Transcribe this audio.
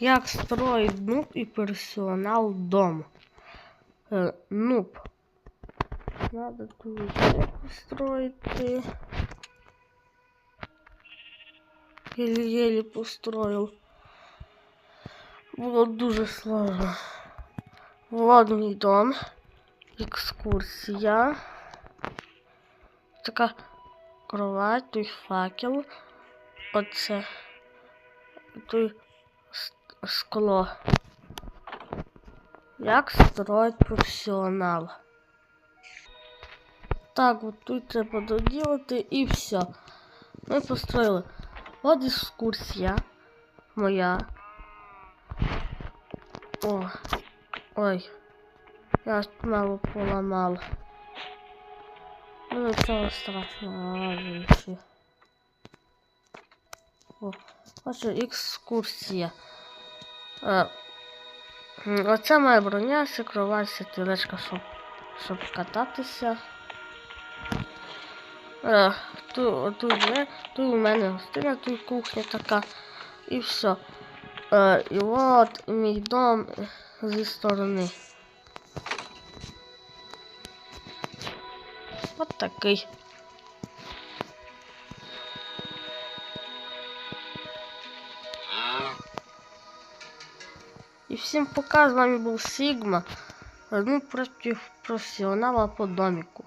Як строїть нуб і персонал дом. Е, нуб. Надо тут построїти. Єлі-єлі построїв. Було дуже сложно. Водний дом. Екскурсія. Така кровать, той факел. Оце. Той скло. Як строить професіонал. Так, от тут треба доділити і все. Ми построїли. От екскурсія моя. О, ой. Я ж мало поламав. Ну нічого страшного. О, Отже, екскурсія. Е, оце моя броня, кровать, стрілечка, щоб, щоб кататися. Е, тут, тут, є, тут у мене гостина, тут кухня така. І все. Е, і от мій дом зі сторони. От такий. І всім пока, з вами був Сигма. Один проти професіонала по доміку.